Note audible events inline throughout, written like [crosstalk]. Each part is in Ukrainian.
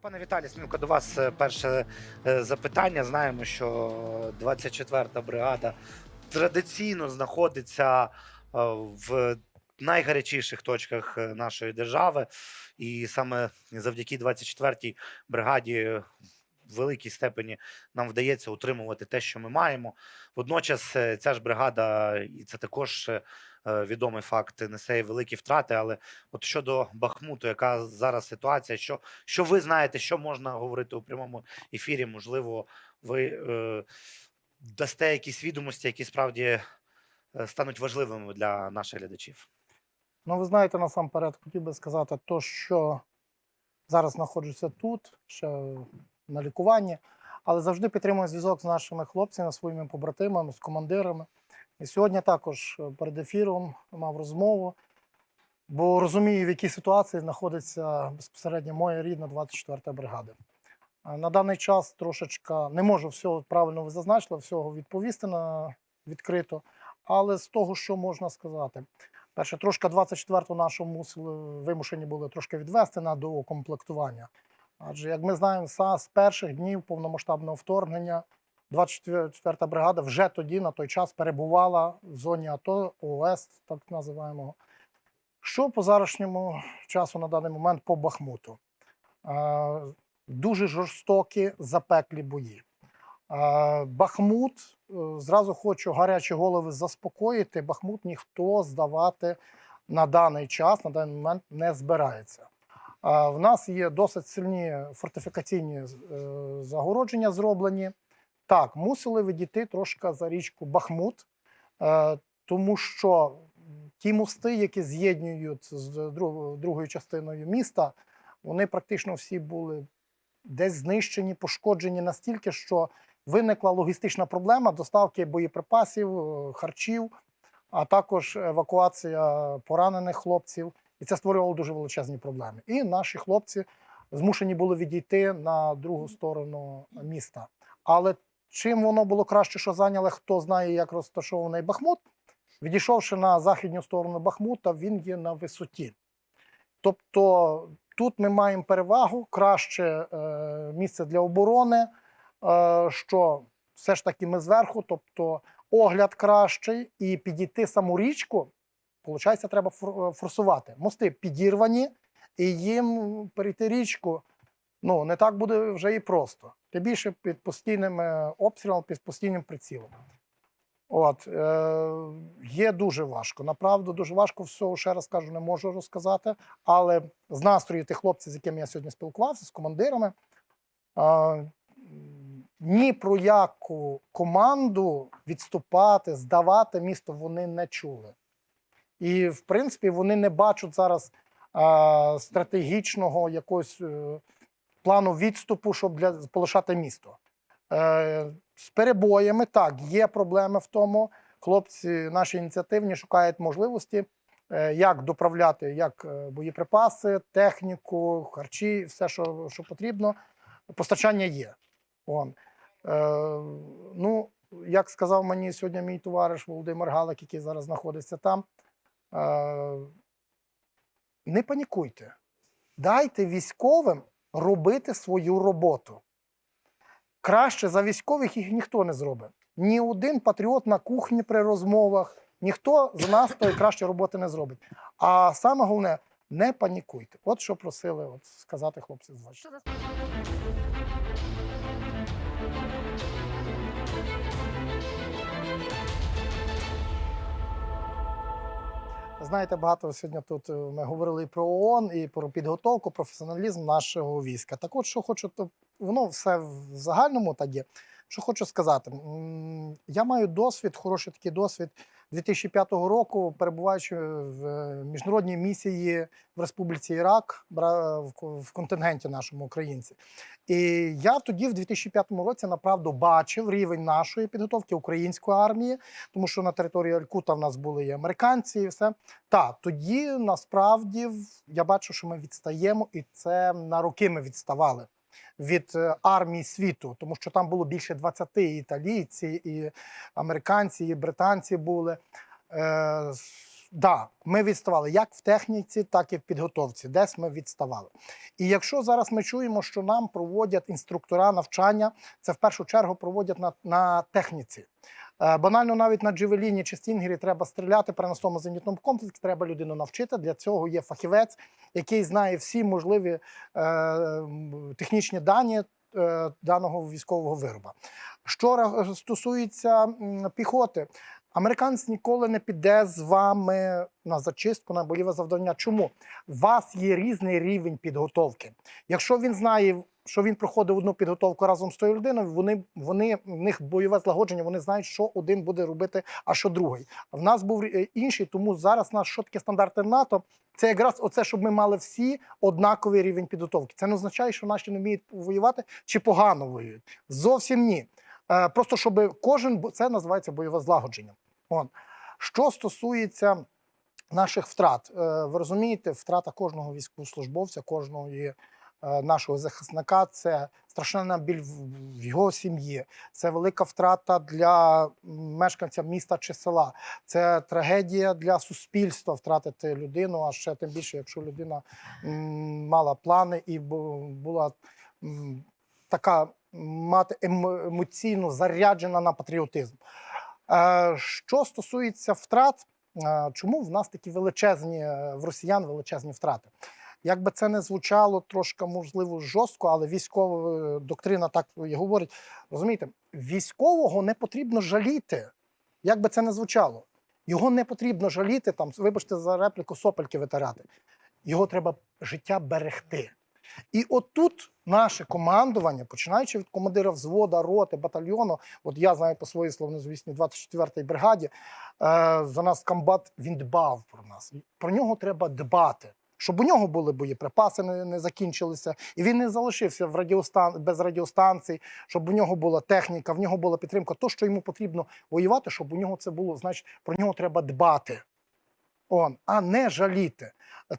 Пане Віталій, Смілко, до вас е, перше е, запитання. Знаємо, що 24-та бригада традиційно знаходиться е, в найгарячіших точках нашої держави, і саме завдяки 24-й бригаді в великій степені нам вдається утримувати те, що ми маємо. Водночас ця ж бригада, і це також відомий факт, несе великі втрати. Але от щодо Бахмуту, яка зараз ситуація, що що ви знаєте, що можна говорити у прямому ефірі? Можливо, ви е, дасте якісь відомості, які справді е, стануть важливими для наших глядачів. Ну, ви знаєте, насамперед хотів би сказати, то, що зараз знаходжуся тут, ще на лікуванні, але завжди підтримую зв'язок з нашими хлопцями, своїми побратимами, з командирами. І сьогодні також е, перед ефіром мав розмову, бо розумію, в якій ситуації знаходиться безпосередньо моя рідна 24-та бригада. На даний час трошечка не можу всього правильно ви зазначили, всього відповісти на відкрито. Але з того, що можна сказати, перше, трошки 24-ту нашу мусили вимушені були трошки відвести на доукомплектування. Адже, як ми знаємо, з перших днів повномасштабного вторгнення 24-та бригада вже тоді на той час перебувала в зоні АТО ОС, так називаємо. Що по зарашньому часу на даний момент по Бахмуту? Е, Дуже жорстокі запеклі бої. Е, Бахмут, е, зразу хочу гарячі голови заспокоїти. Бахмут ніхто здавати на даний час, на даний момент не збирається. Е, В нас є досить сильні фортифікаційні е, загородження зроблені. Так, мусили відійти трошки за річку Бахмут, е, тому що ті мости, які з'єднують з другою частиною міста, вони практично всі були десь знищені, пошкоджені настільки, що виникла логістична проблема доставки боєприпасів, е, харчів, а також евакуація поранених хлопців. І це створювало дуже величезні проблеми. І наші хлопці змушені були відійти на другу сторону міста. Але чим воно було краще, що зайняли, хто знає, як розташований Бахмут, відійшовши на західню сторону Бахмута, він є на висоті. Тобто тут ми маємо перевагу, краще е, місце для оборони, е, що все ж таки ми зверху, тобто огляд кращий, і підійти саму річку, виходить, треба фор- форсувати. Мости підірвані, і їм перейти річку ну, не так буде вже і просто. Тим більше під постійним е, обстрілом, під постійним прицілом. От, е, є дуже важко. Направду дуже важко всього, ще раз кажу, не можу розказати. Але з настрою тих хлопців, з якими я сьогодні спілкувався, з командирами, е, ні про яку команду відступати, здавати місто вони не чули. І, в принципі, вони не бачать зараз е, стратегічного якогось е, плану відступу, щоб для, полишати місто. Е, з перебоями так, є проблеми в тому. Хлопці наші ініціативні шукають можливості, е, як доправляти як е, боєприпаси, техніку, харчі, все, що, що потрібно. Постачання є. Он. Е, ну, як сказав мені сьогодні мій товариш Володимир Галик, який зараз знаходиться там, е, не панікуйте. Дайте військовим робити свою роботу. Краще за військових їх ніхто не зробить. Ні один патріот на кухні при розмовах, ніхто з нас тої краще роботи не зробить. А саме головне, не панікуйте. От що просили от сказати хлопці з 24. Знаєте, багато сьогодні тут е, ми говорили і про ООН, і про підготовку, професіоналізм нашого війська. Так от, що хочу, то воно все в загальному так є. Що хочу сказати, я маю досвід, хороший такий досвід 2005 року, перебуваючи в е, міжнародній місії в Республіці Ірак, в контингенті нашому українці. І я тоді, в 2005 році, направду бачив рівень нашої підготовки української армії, тому що на території Алькута в нас були і американці, і все. Так, тоді насправді я бачу, що ми відстаємо, і це на роки ми відставали від армій армії світу, тому що там було більше 20 і італійці, і американці, і британці були. Да, ми відставали як в техніці, так і в підготовці. Десь ми відставали. І якщо зараз ми чуємо, що нам проводять інструктора навчання, це в першу чергу проводять на, на техніці. Е, Банально навіть на джевеліні чи стінгері треба стріляти при настому зенітному комплексі, треба людину навчити. Для цього є фахівець, який знає всі можливі е, технічні дані е, даного військового вироба. Що стосується піхоти, американець ніколи не піде з вами на зачистку, на бойове завдання. Чому? У вас є різний рівень підготовки. Якщо він знає, що він проходив одну підготовку разом з тою людиною, вони, вони в них бойове злагодження, вони знають, що один буде робити, а що другий. В нас був е, інший, тому зараз наш що таке стандарти НАТО. Це якраз оце, щоб ми мали всі однаковий рівень підготовки. Це не означає, що наші не вміють воювати чи погано воюють. Зовсім ні. Е, просто щоб кожен це називається бойове злагодження. От. Що стосується наших втрат, е, ви розумієте, втрата кожного військовослужбовця, кожного е, нашого захисника це страшенна біль в його сім'ї, це велика втрата для мешканця міста чи села. Це трагедія для суспільства втратити людину, а ще тим більше, якщо людина мала плани і була така мати емоційно заряджена на патріотизм. Е, Що стосується втрат, е, чому в нас такі величезні е, в росіян величезні втрати? Як би це не звучало трошки, можливо, жорстко, але військова доктрина так і говорить. Розумієте, військового не потрібно жаліти. Як би це не звучало, його не потрібно жаліти, там, вибачте за репліку, сопельки витирати. Його треба життя берегти. І отут наше командування, починаючи від командира взвода, роти, батальйону, от я знаю по своїй словнозвісній 24-й бригаді, е, за нас комбат він дбав про нас. Про нього треба дбати. Щоб у нього були боєприпаси, не, не закінчилися, і він не залишився в радіостан без радіостанцій, щоб у нього була техніка, в нього була підтримка. То, що йому потрібно воювати, щоб у нього це було, значить, про нього треба дбати. Он, а не жаліти.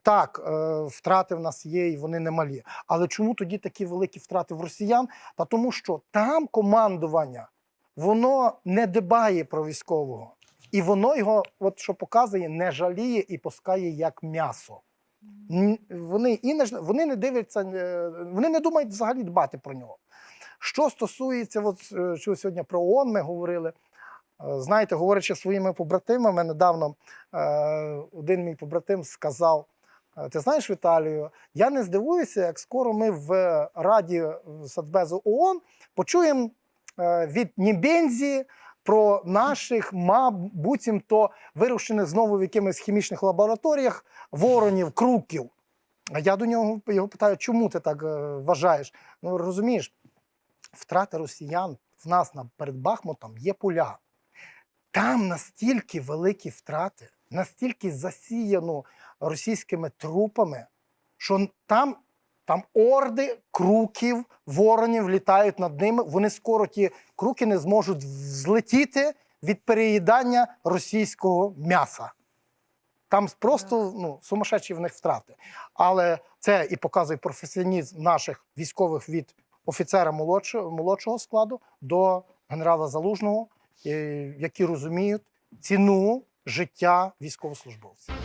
Так, е, втрати в нас є, і вони немалі. Але чому тоді такі великі втрати в росіян? Та тому, що там командування воно не дбає про військового, і воно його, от що показує, не жаліє і пускає як м'ясо. Вони і не вони не дивляться, е, вони не думають взагалі дбати про нього. Що стосується, от, е, що сьогодні про ООН ми говорили. Знаєте, говорячи своїми побратимами, недавно е, один мій побратим сказав: е, Ти знаєш, Віталію, я не здивуюся, як скоро ми в Раді Садбезу ООН почуємо е, від Нібензі про наших, мабутімто вирощених знову в якимись хімічних лабораторіях воронів, круків. А я до нього його питаю, чому ти так вважаєш? Ну розумієш, втрати росіян в нас на перед Бахмутом є поля. Там настільки великі втрати, настільки засіяно російськими трупами, що там, там орди круків, воронів літають над ними. Вони скоро ті круки не зможуть злетіти від переїдання російського м'яса. Там просто ну, сумасшедші в них втрати. Але це і показує професіоналізм наших військових від офіцера молодшого, молодшого складу до генерала Залужного, які розуміють ціну життя військовослужбовців.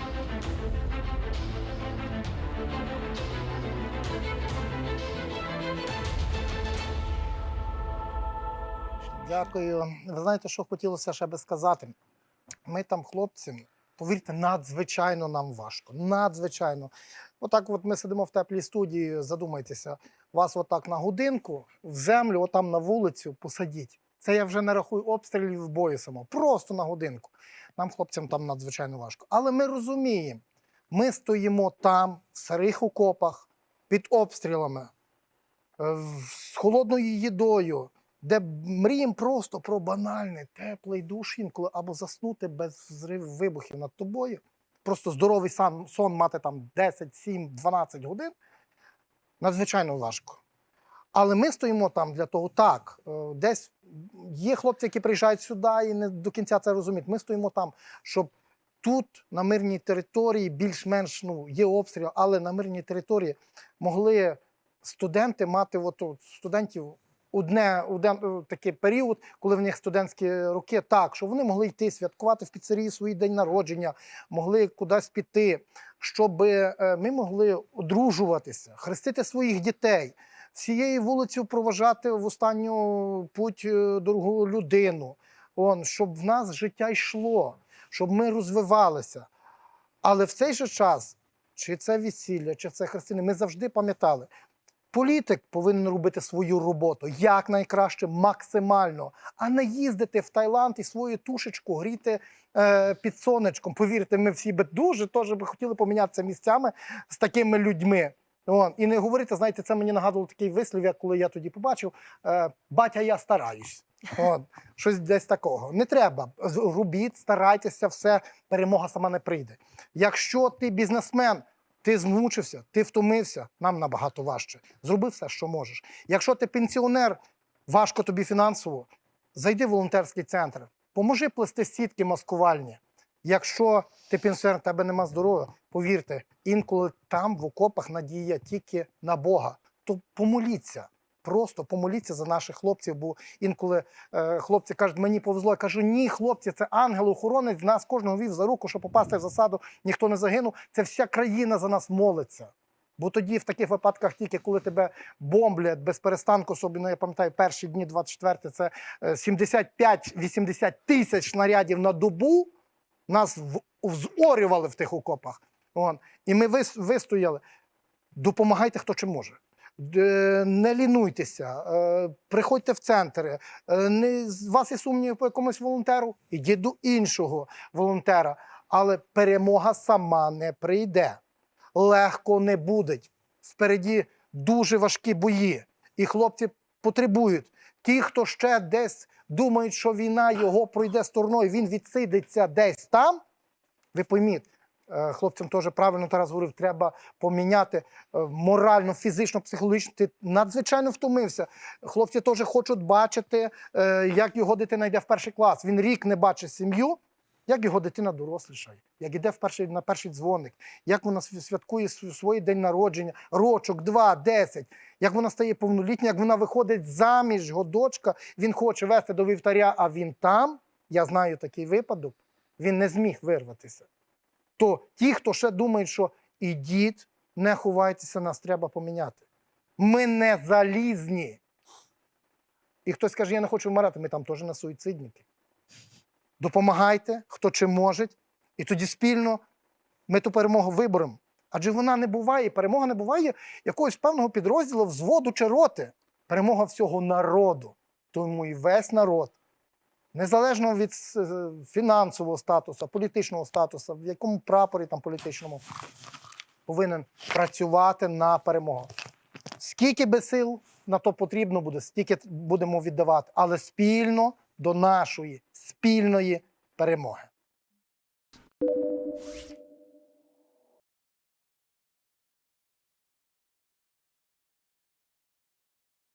Дякую. Ви знаєте, що хотілося ще би сказати? Ми там, хлопці, повірте, надзвичайно нам важко. Надзвичайно. Отак, от ми сидимо в теплій студії, задумайтеся, вас отак на годинку в землю, отам на вулицю посадіть. Це я вже не рахую обстрілів в бою само. Просто на годинку. Нам, хлопцям, там надзвичайно важко. Але ми розуміємо, ми стоїмо там, в старих окопах, під обстрілами, е, з холодною їдою, де мріємо просто про банальний теплий душ інколи або заснути без взривів вибухів над тобою. Просто здоровий сан, сон мати там 10, 7, 12 годин. Надзвичайно важко. Але ми стоїмо там для того, так. е, Десь є хлопці, які приїжджають сюди і не до кінця це розуміють. Ми стоїмо там, щоб тут, на мирній території, більш-менш ну, є обстріл, але на мирній території могли студенти мати от, студентів у дне, у ден, у такий період, коли в них студентські роки, так, що вони могли йти святкувати в піцерії свій день народження, могли кудись піти, щоб е, ми могли одружуватися, хрестити своїх дітей, всією вулицею проважати в останню путь е, дорогу людину. Он, щоб в нас життя йшло, щоб ми розвивалися. Але в цей же час, чи це весілля, чи це хрестини, ми завжди пам'ятали, політик повинен робити свою роботу як найкраще, максимально, а не їздити в Таїланд і свою тушечку гріти е, під сонечком. Повірте, ми всі би дуже теж би хотіли помінятися місцями з такими людьми. Вон. І не говорити, знаєте, це мені нагадувало такий вислів, як коли я тоді побачив: е, батя, я стараюсь. От, [laughs] щось десь такого. Не треба. Робіть, старайтеся, все, перемога сама не прийде. Якщо ти бізнесмен, ти змучився, ти втомився, нам набагато важче. Зроби все, що можеш. Якщо ти пенсіонер, важко тобі фінансово, зайди в волонтерський центр, поможи плести сітки маскувальні. Якщо ти пенсіонер, тебе нема здоров'я, повірте, інколи там в окопах надія тільки на Бога. То помоліться. Просто помоліться за наших хлопців, бо інколи е, хлопці кажуть, мені повезло. Я кажу, ні, хлопці, це ангел-охоронець, нас кожного вів за руку, щоб попасти в засаду, ніхто не загинув. Це вся країна за нас молиться. Бо тоді, в таких випадках, тільки коли тебе бомблять без перестанку, особливо, я пам'ятаю, перші дні 24 це е, 75-80 тисяч снарядів на добу, нас взорювали в тих окопах. Вон. І ми вистояли. Допомагайте, хто чим може. Не лінуйтеся, е, приходьте в центри. Е, Не вас є сумнів по якомусь волонтеру, ідіть до іншого волонтера. Але перемога сама не прийде. Легко не буде. Впереді дуже важкі бої. І хлопці потребують. Ті, хто ще десь думають, що війна його пройде стороною, він відсидиться десь там. Ви пойміть, е, хлопцям теж правильно Тарас говорив, треба поміняти е, морально, фізично, психологічно. Ти надзвичайно втомився. Хлопці теж хочуть бачити, е, як його дитина йде в перший клас. Він рік не бачить сім'ю, як його дитина дорослішає, як іде в перший, на перший дзвоник, як вона святкує св- свій день народження, рочок, два, десять, як вона стає повнолітня, як вона виходить заміж, його дочка, він хоче вести до вівтаря, а він там. Я знаю такий випадок, він не зміг вирватися. То ті, хто ще думають, що ідіть, не ховайтеся, нас треба поміняти. Ми не залізні. І хтось каже, я не хочу вмирати, ми там теж не суїцидники. Допомагайте, хто чим може, і тоді спільно ми ту перемогу виборемо. Адже вона не буває, перемога не буває якогось певного підрозділу, взводу чи роти. Перемога всього народу. Тому і весь народ, незалежно від е, фінансового статусу, політичного статусу, в якому прапорі там політичному, повинен працювати на перемогу. Скільки би сил на то потрібно буде, стільки будемо віддавати, але спільно до нашої спільної перемоги.